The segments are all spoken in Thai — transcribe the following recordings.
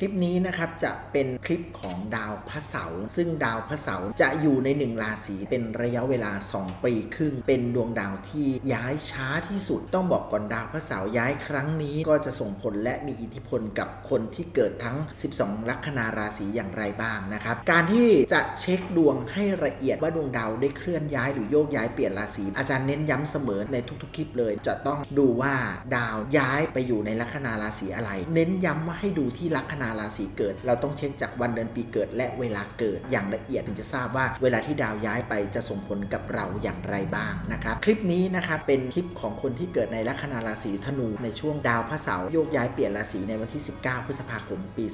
คลิปนี้นะครับจะเป็นคลิปของดาวพระเสาร์ซึ่งดาวพระเสาร์จะอยู่ในหนึ่งราศีเป็นระยะเวลา 2 ปีครึ่ง เป็นดวงดาวที่ย้ายช้าที่สุด ต้องบอกก่อนดาวพระเสาร์ย้ายครั้งนี้ ก็จะส่งผลและมีอิทธิพลกับคนที่เกิดทั้ง 12 ลัคนาราศีอย่างไรบ้างนะครับ การที่จะเช็คดวงให้ละเอียดว่าดวงดาวได้เคลื่อนย้ายหรือโยกย้ายเปลี่ยนราศีอาจารย์เน้นย้ำเสมอในทุกๆคลิปเลย จะต้องดูว่าดาวย้ายไปอยู่ในลัคนาราศีอะไร เน้นย้ำว่าให้ดูที่ลัคนาราศีเกิด เราต้องเช็คจากวันเดือนปีเกิด และเวลาเกิดอย่างละเอียดถึงจะทราบว่าเวลาที่ดาวย้ายไปจะส่งผลกับเราอย่างไรบ้างนะครับคลิปนี้นะครับเป็นคลิปของคนที่เกิดในลัคนาราศีธนูในช่วงดาวพระเสาร์โยกย้ายเปลี่ยนราศีในวันที่ 19 พฤษภาคม ปี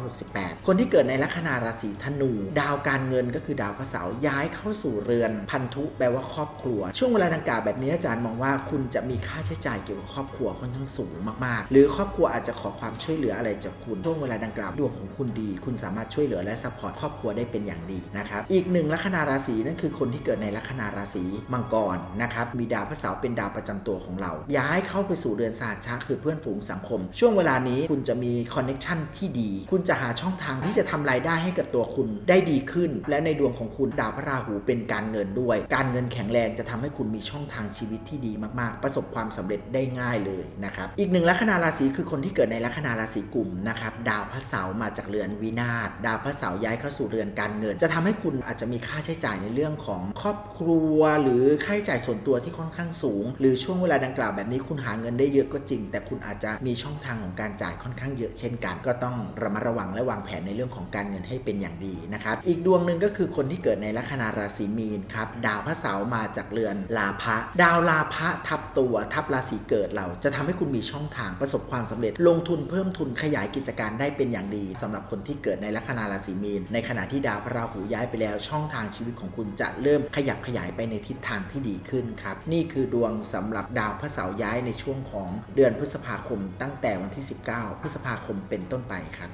2568 คนที่เกิดในลัคนาราศีธนู ดาวการเงินก็คือดาวพระเสาร์ย้ายเข้าสู่เรือนพันธุแปลว่าครอบครัว ช่วงเวลาดังกล่าวแบบนี้อาจารย์มองว่าคุณจะมีค่าใช้จ่ายเกี่ยวกับครอบครัวค่อนข้างสูงมากๆ หรือครอบครัวอาจจะขอความช่วยเหลืออะไรจากคุณช่วงเวลาดังกล่าวดวงของคุณดี คุณสามารถช่วยเหลือและซัพพอร์ตครอบครัวได้เป็นอย่างดีนะครับอีกหนึ่งลัคนาราศีนั่นคือคนที่เกิดในลัคนาราศีมังกรนะครับมีดาวพระเสาร์เป็นดาวประจำตัวของเรา ย้ายเข้าไปสู่เรือนสาชะคือเพื่อนฝูงสังคม ช่วงเวลานี้คุณจะมีคอนเน็ชันที่ดี คุณจะหาช่องทางที่จะทำรายได้ให้กับตัวคุณได้ดีขึ้น และในดวงของคุณดาวพระราหูเป็นการเงินด้วย การเงินแข็งแรงจะทำให้คุณมีช่องทางชีวิตที่ดีมากๆ ประสบความสำเร็จได้ง่ายเลยนะครับอีกหนึ่งลัคนาราศีคือคนที่เกิดในลัคนาราศีกุมนะครับดาวาวพระเสาร์มาจากเรือนวินาศดาวพระเสาร์ย้ายเข้าสู่เรือนการเงิน จะทำให้คุณอาจจะมีค่าใช้จ่ายในเรื่องของครอบครัว หรือค่าใช้จ่ายส่วนตัวที่ค่อนข้างสูง หรือช่วงเวลาดังกล่าวแบบนี้คุณหาเงินได้เยอะก็จริง แต่คุณอาจจะมีช่องทางของการจ่ายค่อนข้างเยอะเช่นกัน ก็ต้องระมัดระวังและวางแผนในเรื่องของการเงินให้เป็นอย่างดีนะครับอีกดวงหนึ่งก็คือคนที่เกิดในลัคนาราศีมีนครับดาวพระเสาร์มาจากเรือนลาภะดาวลาภะทับตัวทับราศีเกิดเราจะทำให้คุณมีช่องทางประสบความสำเร็จ ลงทุนเพิ่มทุนขยายกิจการได้เป็นอย่างดีสำหรับคนที่เกิดในลัคนาราศีมีน ในขณะที่ดาวพระราหูย้ายไปแล้ว ช่องทางชีวิตของคุณจะเริ่มขยับขยายไปในทิศทางที่ดีขึ้นครับ นี่คือดวงสำหรับดาวพระเสาร์ย้ายในช่วงของเดือนพฤษภาคม ตั้งแต่วันที่ 19 พฤษภาคมเป็นต้นไปครับ